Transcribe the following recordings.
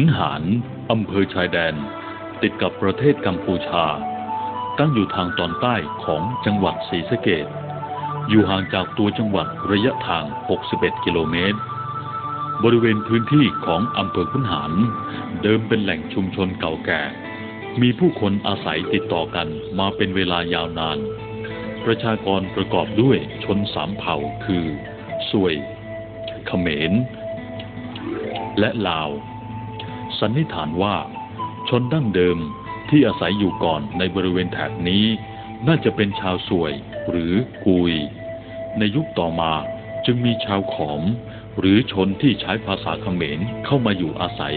ขุนหารอำเภอชายแดน ติดกับประเทศกัมพูชา ตั้งอยู่ทางตอนใต้ของจังหวัดศรีสะเกดอยู่ห่างจากตัวจังหวัดระยะทาง 61 กิโลเมตร บริเวณพื้นที่ของอำเภอขุนหารเดิมเป็นแหล่งชุมชนเก่าแก่ มีผู้คนอาศัยติดต่อกันมาเป็นเวลายาวนาน ประชากรประกอบด้วยชนสามเผ่าคือ สวย เขมร และลาว สันนิษฐานว่า ชนดั้งเดิมที่อาศัยอยู่ก่อนในบริเวณแถบนี้ น่าจะเป็นชาวสวยหรือกุย ในยุคต่อมาจึงมีชาวขอม หรือชนที่ใช้ภาษาเขมรเข้ามาอยู่อาศัย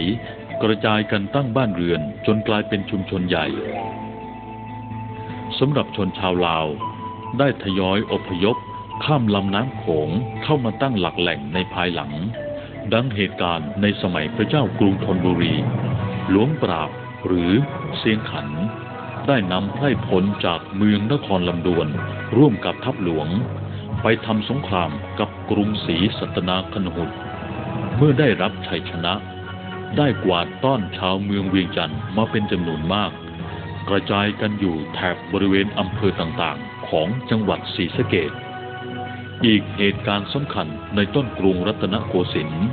กระจายกันตั้งบ้านเรือนจนกลายเป็นชุมชนใหญ่สำหรับชนชาวลาว ได้ทยอยอพยพข้ามลำน้ำโขงเข้ามาตั้งหลักแหล่งในภายหลัง ดังเหตุการณ์ในสมัยพระเจ้ากรุงธนบุรี หลวงปราบหรือเสียงขัน ได้นำไพร่พลจากเมืองนครลำดวน ร่วมกับทัพหลวง ไปทำสงครามกับกรุงศรีสัตนาคณหุนเมื่อได้รับชัยชนะ ได้กวาดต้อนชาวเมืองเวียงจันทร์มาเป็นจำนวนมาก กระจายกันอยู่แถบบริเวณอำเภอต่างๆ ของจังหวัดศรีสะเกด อีกเหตุการณ์สำคัญในต้นกรุงรัตนโกสินทร์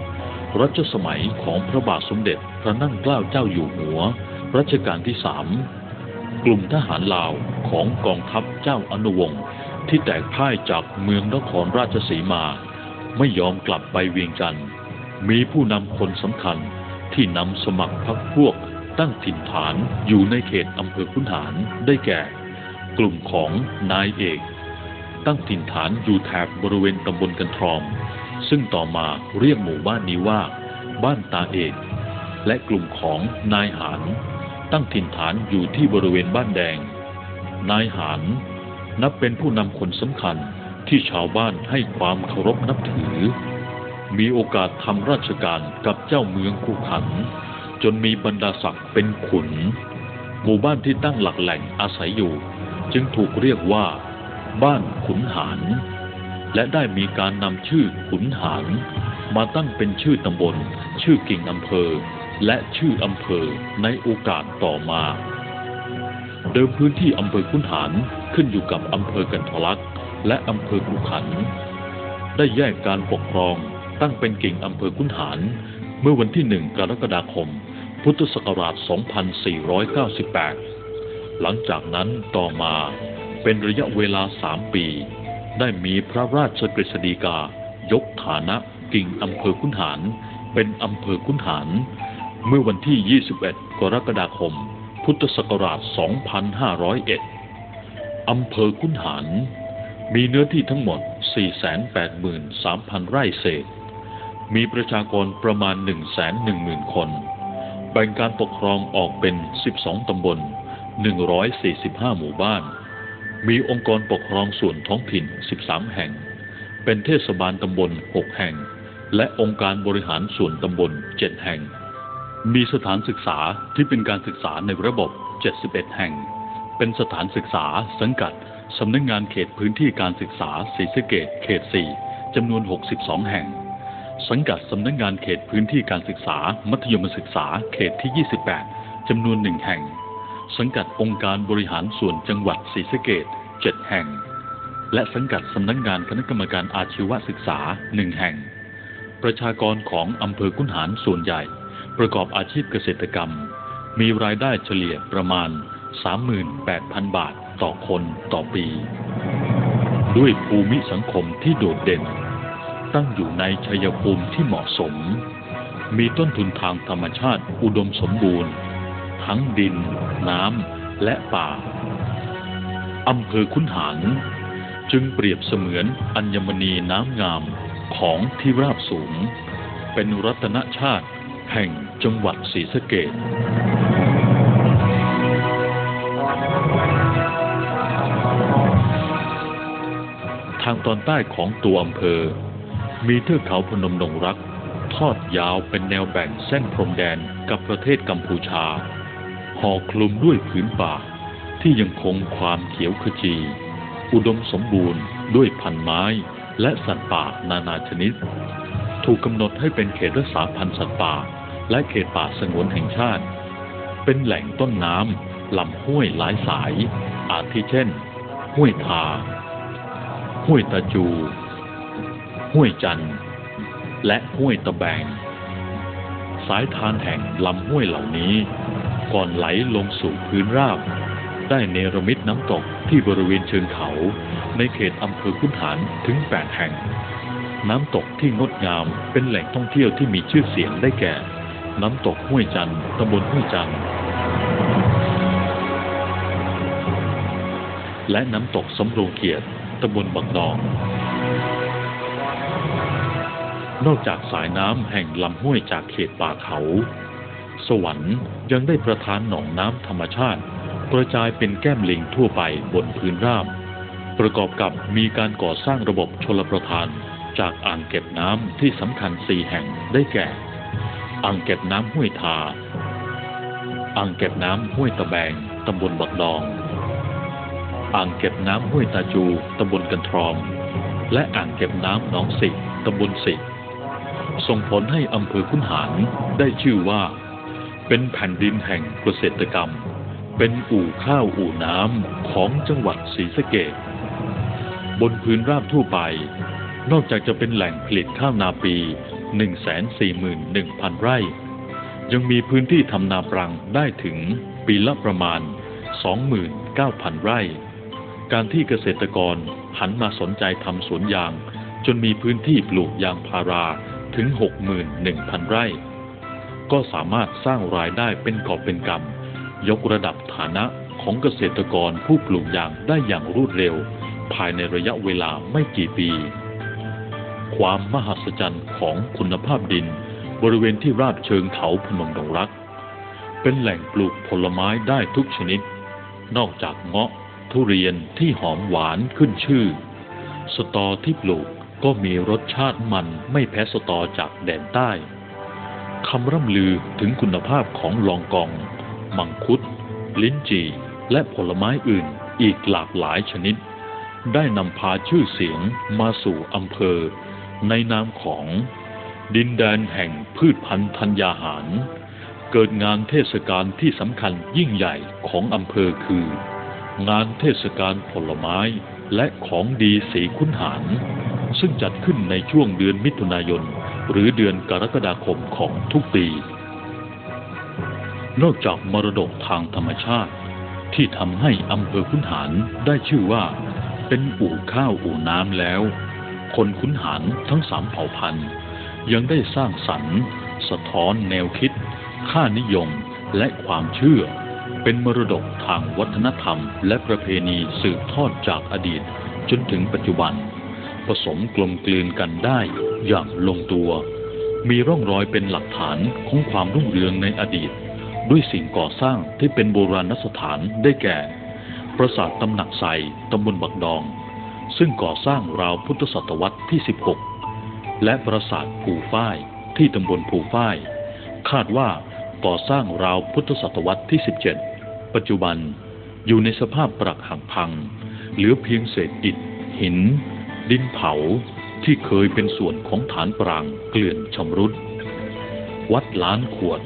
รัชสมัยของพระบาทสมเด็จพระนั่งเกล้าเจ้าอยู่หัว รัชกาลที่สามกลุ่มทหารลาวของกองทัพเจ้าอนุวงศ์ที่แตกพ่ายจากเมืองนครราชสีมา ไม่ยอมกลับไปเวียงจันทร์มีผู้นำคนสำคัญที่นำสมัครพรรคพวกตั้งถิ่นฐานอยู่ในเขตอำเภอขุนหารได้แก่ กลุ่มของนายเอก ตั้งถิ่นฐานอยู่แถบบริเวณตำบลกันทรอม ซึ่งต่อมาเรียกหมู่บ้านนี้ว่า บ้านตาเอก และกลุ่มของนายหานตั้งถิ่นฐานอยู่ที่บริเวณบ้านแดง นายหานนับเป็นผู้นำคนสำคัญที่ชาวบ้านให้ความเคารพนับถือ มีโอกาสทำราชการกับเจ้าเมืองคูขัน จนมีบรรดาศักดิ์เป็นขุน หมู่บ้านที่ตั้งหลักแหล่งอาศัยอยู่ จึงถูกเรียกว่า บ้านขุนหาร และได้มีการนำชื่อขุนหาร มาตั้งเป็นชื่อตำบล ชื่อกิ่งอำเภอ และชื่ออำเภอในโอกาสต่อมา เดิมพื้นที่อำเภอขุนหารขึ้นอยู่กับอำเภอกันทลักษ์และอำเภอขุขัน ได้แยกการปกครองตั้งเป็นกิ่งอำเภอขุนหารเมื่อวันที่หนึ่งกรกฎาคม พุทธศักราช 2498 หลังจากนั้นต่อมา เป็นระยะเวลาสามปี ได้มีพระราชกฤษฎีกายกฐานะกิ่งอำเภอขุนหารเป็นอำเภอขุนหาร เมื่อวันที่ 21 กรกฎาคม พุทธศักราช 2501 อำเภอขุนหาร มีเนื้อที่ทั้งหมด 483,000 ไร่เศษ มีประชากรประมาณ 110,000 คน แบ่งการปกครองออกเป็น 12 ตำบล 145 หมู่บ้าน มีองค์กรปกครองส่วนท้องถิ่น 13 แห่ง เป็นเทศบาลตำบล 6 แห่ง และองค์การบริหารส่วนตำบล 7 แห่ง มีสถานศึกษาที่เป็นการศึกษาในระบบ 71 แห่ง เป็นสถานศึกษาสังกัดสำนักงงานเขตพื้นที่การศึกษาศรีสะเกดเขต 4 จำนวน 62 แห่ง สังกัดสำนักงงานเขตพื้นที่การศึกษา มัธยมศึกษาเขตที่ 28 จำนวนหนึ่งแห่ง สังกัดองค์การบริหารส่วนจังหวัดศรีสะเกด7แห่ง และสังกัดสำนักงงานคณะกรรมการอาชีวศึกษาหนึ่งแห่ง ประชากรของอำเภอกุนหารส่วนใหญ่ ประกอบอาชีพเกษตรกรรม มีรายได้เฉลี่ยประมาณ 38,000 บาทต่อคนต่อปี ด้วยภูมิสังคมที่โดดเด่น ตั้งอยู่ในชัยภูมิที่เหมาะสม มีต้นทุนทางธรรมชาติอุดมสมบูรณ์ ทั้งดิน น้ำ และป่า อำเภอคุนหารจึงเปรียบเสมือนอัญมณีน้ำงามของที่ราบสูง เป็นรัตนชาติแห่งจังหวัดศรีสะเกษทางตอนใต้ของตัวอำเภอ มีเทือกเขาพนมดงรัก ทอดยาวเป็นแนวแบ่งเส้นพรมแดนกับประเทศกัมพูชา ห่อคลุมด้วยผืนป่า ที่ยังคงความเขียวขจี อุดมสมบูรณ์ด้วยพันไม้และสัตว์ป่านานาชนิด ถูกกำหนดให้เป็นเขตรักษาพันธุ์สัตว์ป่า และเขตป่าสงวนแห่งชาติ เป็นแหล่งต้นน้ำลำห้วยหลายสาย อาทิเช่น ห้วยทา ห้วยตะจู ห้วยจันและห้วยตะแบง สายทานแห่งลำห้วยเหล่านี้ ก่อนไหลลงสู่พื้นราบ ได้เนรมิตน้ำตกที่บริเวณเชิงเขา ในเขตอำเภอขุนหารถึง8แห่ง น้ำตกที่งดงามเป็นแหล่งท่องเที่ยวที่มีชื่อเสียงได้แก่ น้ำตกห้วยจันต์ตำบลห้วยจันทร์และน้ำตกสำโรงเกียรติตำบลบักดอง นอกจากสายน้ำแห่งลำห้วยจากเขตป่าเขา สวรรค์ยังได้ประทานหนองน้ำธรรมชาติ กระจายเป็นแก้มลิงทั่วไปบนพื้นราบ ประกอบกับมีการก่อสร้างระบบชลประทาน จากอ่างเก็บน้ำที่สำคัญสี่แห่งได้แก่ อ่างเก็บน้ำห้วยทา อ่างเก็บน้ำห้วยตะแบงตำบลบักดองอ่างเก็บน้ำห้วยตาจู ตำบลกันทรอม และอ่างเก็บน้ำหนองสิตำบลสิ ส่งผลให้อำเภอขุนหารได้ชื่อว่า เป็นแผ่นดินแห่งเกษตรกรรม เป็นอู่ข้าวอู่น้ำของจังหวัดศรีสะเกษบนพื้นราบทั่วไป นอกจากจะเป็นแหล่งผลิตข้าวนาปี 141,000 ไร่ ยังมีพื้นที่ทำนาปรังได้ถึงปีละประมาณ 29,000 ไร่ การที่เกษตรกรหันมาสนใจทำสวนยาง จนมีพื้นที่ปลูกยางพารา ถึง 61,000 ไร่ ก็สามารถสร้างรายได้เป็นกอบเป็นกำยกระดับฐานะของเกษตรกรผู้ปลูกยางได้อย่างรวดเร็ว ภายในระยะเวลาไม่กี่ปี ความมหัศจรรย์ของคุณภาพดิน บริเวณที่ราบเชิงเขาพนมดงรัก เป็นแหล่งปลูกผลไม้ได้ทุกชนิด นอกจากเงาะทุเรียนที่หอมหวานขึ้นชื่อ สตอที่ปลูก ก็มีรสชาติมันไม่แพ้สตอจากแดนใต้ คำร่ำลือถึงคุณภาพของลองกอง มังคุด ลิ้นจี่ และผลไม้อื่นอีกหลากหลายชนิด ได้นำพาชื่อเสียงมาสู่อำเภอ ในนามของ ดินแดนแห่งพืชพันธุ์ธัญญาหาร เกิดงานเทศกาลที่สำคัญยิ่งใหญ่ของอำเภอคือ งานเทศกาลผลไม้และของดีสีคุนหาร ซึ่งจัดขึ้นในช่วงเดือนมิถุนายน หรือเดือนกรกฎาคมของทุกปี นอกจากมรดกทางธรรมชาติ ที่ทำให้อำเภอคุนหารได้ชื่อว่า เป็นอู่ข้าวอู่น้ำแล้ว คนคุนหารทั้งสามเผ่าพันธุ์ ยังได้สร้างสรรค์ สะท้อนแนวคิด ค่านิยมและความเชื่อ เป็นมรดกทางวัฒนธรรม และประเพณีสืบทอดจากอดีตจนถึงปัจจุบัน ผสมกลมกลืนกันได้อย่างลงตัว มีร่องรอยเป็นหลักฐานของความรุ่งเรืองในอดีต ด้วยสิ่งก่อสร้างที่เป็นโบราณสถานได้แก่ ปราสาทตำหนักใสตำบลบักดอง ซึ่งก่อสร้างราวพุทธศตวรรษที่ 16 และปราสาทภูฝ้ายที่ตำบลภูฝ้าย คาดว่าก่อสร้างราวพุทธศตวรรษที่ 17 ปัจจุบันอยู่ในสภาพปรักหักพัง เหลือเพียงเศษอิฐ หิน ดินเผาที่เคยเป็นส่วนของฐานปรางเกลื่อนชำรุด วัดล้านขวด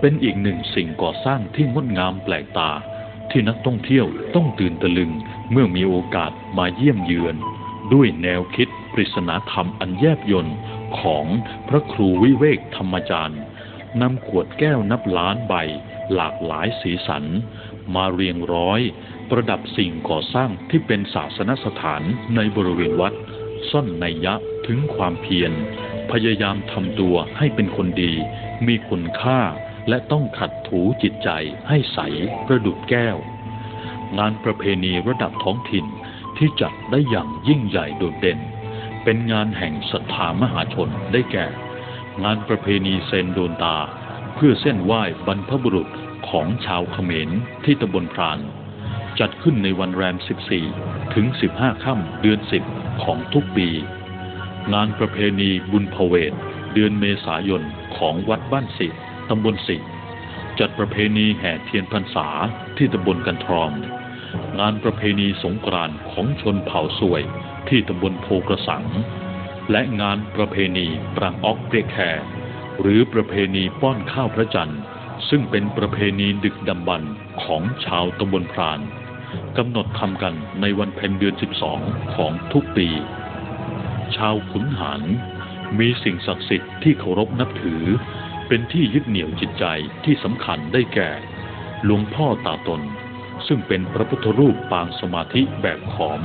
เป็นอีกหนึ่งสิ่งก่อสร้างที่งดงามแปลกตาที่นักท่องเที่ยวต้องตื่นตะลึงเมื่อมีโอกาสมาเยี่ยมเยือน ด้วยแนวคิดปริศนาธรรมอันแยบยนต์ของพระครูวิเวกธรรมจารย์นำขวดแก้วนับล้านใบหลากหลายสีสัน มาเรียงร้อย ประดับสิ่งก่อสร้างที่เป็นศาสนสถานในบริเวณวัด ซ่อนในยยะถึงความเพียร พยายามทำตัวให้เป็นคนดี มีคุณค่า และต้องขัดถูจิตใจให้ใสประดุดแก้ว งานประเพณีระดับท้องถิ่นที่จัดได้อย่างยิ่งใหญ่โดดเด่น เป็นงานแห่งศรัทธามหาชนได้แก่ งานประเพณีเซนโดนตา เพื่อเส้นไหว้บรรพบุรุษของชาวเขมรที่ตำบลพราน จัดขึ้นในวันแรม 14 ถึง 15 ค่ำเดือน 10 ของทุกปี งานประเพณีบุญพเวทเดือนเมษายนของวัดบ้านสิตำบลสิจัดประเพณีแห่เทียนพรรษาที่ตำบลกันทรอมงานประเพณีสงกรานต์ของชนเผ่าสวยที่ตำบลโพกระสัง และงานประเพณีปรางออกเปรียกแคหรือประเพณีป้อนข้าวพระจันทร์ซึ่งเป็นประเพณีดึกดำบรรของชาวตำบลพราน กำหนดทำกันในวันเพ็ญเดือน 12 ของทุกปี ชาวขุนหารมีสิ่งศักดิ์สิทธิ์ที่เคารพนับถือ เป็นที่ยึดเหนี่ยวจิตใจที่สำคัญได้แก่ หลวงพ่อตาตน ซึ่งเป็นพระพุทธรูปปางสมาธิแบบขอม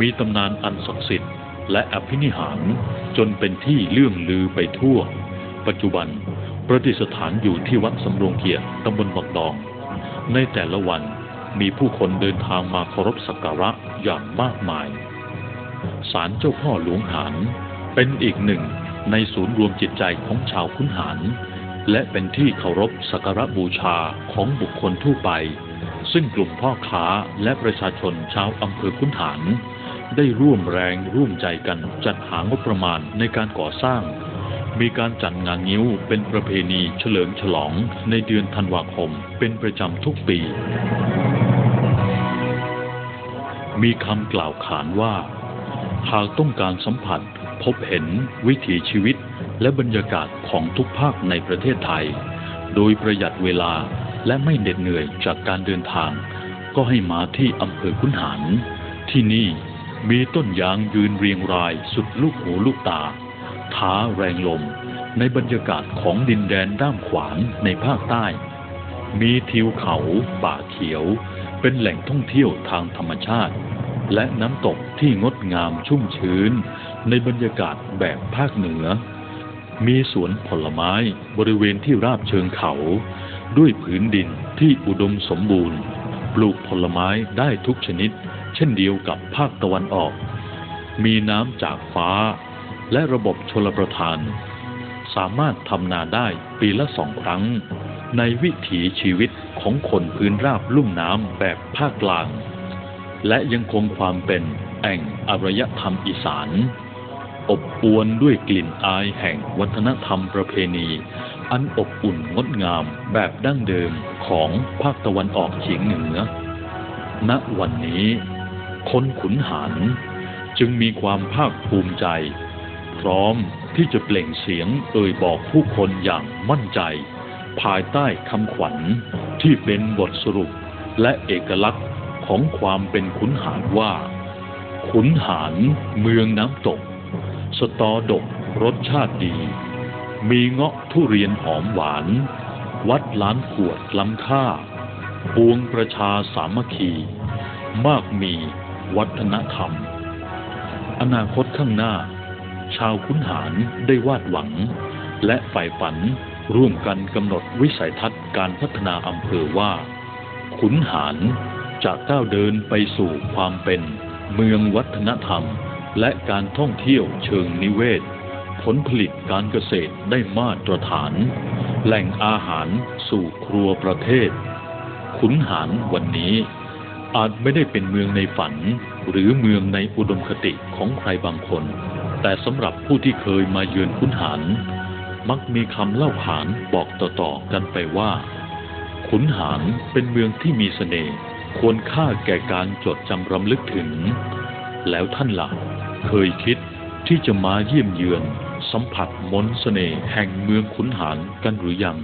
มีตำนานอันศักดิ์สิทธิ์และอภินิหารจนเป็นที่เลื่องลือไปทั่ว ปัจจุบันประดิษฐานอยู่ที่วัดสำโรงเกียรติตำบลบักดอง ในแต่ละวัน มีผู้คนเดินทางมาเคารพสักการะอย่างมากมาย ศาลเจ้าพ่อหลวงหารเป็นอีกหนึ่งในศูนย์รวมจิตใจของชาวขุนหาร และเป็นที่เคารพสักการะบูชาของบุคคลทั่วไป ซึ่งกลุ่มพ่อค้าและประชาชนชาวอำเภอขุนหาร ได้ร่วมแรงร่วมใจกันจัดหางบประมาณในการก่อสร้าง มีการจัดงานงิ้วเป็นประเพณีเฉลิมฉลองในเดือนธันวาคมเป็นประจำทุกปี มีคำกล่าวขานว่า หากต้องการสัมผัส พบเห็นวิถีชีวิตและบรรยากาศของทุกภาคในประเทศไทย โดยประหยัดเวลาและไม่เหน็ดเหนื่อยจากการเดินทาง ก็ให้มาที่อำเภอคุนหารที่นี่มีต้นยางยืนเรียงรายสุดลูกหูลูกตา ท้าแรงลม ในบรรยากาศของดินแดนด้ามขวางในภาคใต้ มีทิวเขาป่าเขียว เป็นแหล่งท่องเที่ยวทางธรรมชาติ และน้ำตกที่งดงามชุ่มชื้น ในบรรยากาศแบบภาคเหนือ มีสวนผลไม้บริเวณที่ราบเชิงเขา ด้วยผืนดินที่อุดมสมบูรณ์ ปลูกผลไม้ได้ทุกชนิด เช่นเดียวกับภาคตะวันออก มีน้ำจากฟ้า และระบบชลประทาน สามารถทำนาได้ปีละสองครั้ง ในวิถีชีวิตของคนพื้นราบลุ่มน้ำแบบภาคกลาง และยังคงความเป็นแอ่งอารยธรรมอีสาน อบอวลด้วยกลิ่นอายแห่งวัฒนธรรมประเพณี อันอบอุ่นงดงามแบบดั้งเดิมของภาคตะวันออกเฉียงเหนือ ณ วันนี้ คนขุนหารจึงมีความภาคภูมิใจ พร้อมที่จะเปล่งเสียงเอ่ยบอกผู้คนอย่างมั่นใจ ภายใต้คำขวัญที่เป็นบทสรุปและเอกลักษณ์ของความเป็นขุนหารว่า ขุนหารเมืองน้ำตก สตอดกรสชาติดี มีเงาะทุเรียนหอมหวาน วัดล้านขวดล้ำค่า ปวงประชาสามัคคี มากมีวัฒนธรรม อนาคตข้างหน้า ชาวขุนหารได้วาดหวัง และใฝ่ฝันร่วมกันกำหนดวิสัยทัศน์การพัฒนาอำเภอว่า ขุนหารจะก้าวเดินไปสู่ความเป็นเมืองวัฒนธรรม และการท่องเที่ยวเชิงนิเวศ ผลผลิตการเกษตรได้มาตรฐาน แหล่งอาหารสู่ครัวประเทศ ขุนหารวันนี้ อาจไม่ได้เป็นเมืองในฝัน หรือเมืองในอุดมคติของใครบางคน แต่สำหรับผู้ที่เคยมาเยือนขุนหารมักมีคำเล่าขานบอกต่อๆกันไปว่า ขุนหารเป็นเมืองที่มีเสน่ห์ควรค่าแก่การจดจำรำลึกถึง แล้วท่านหลักเคยคิดที่จะมาเยี่ยมเยือน สัมผัสมนต์เสน่ห์แห่งเมืองขุนหารกันหรือยัง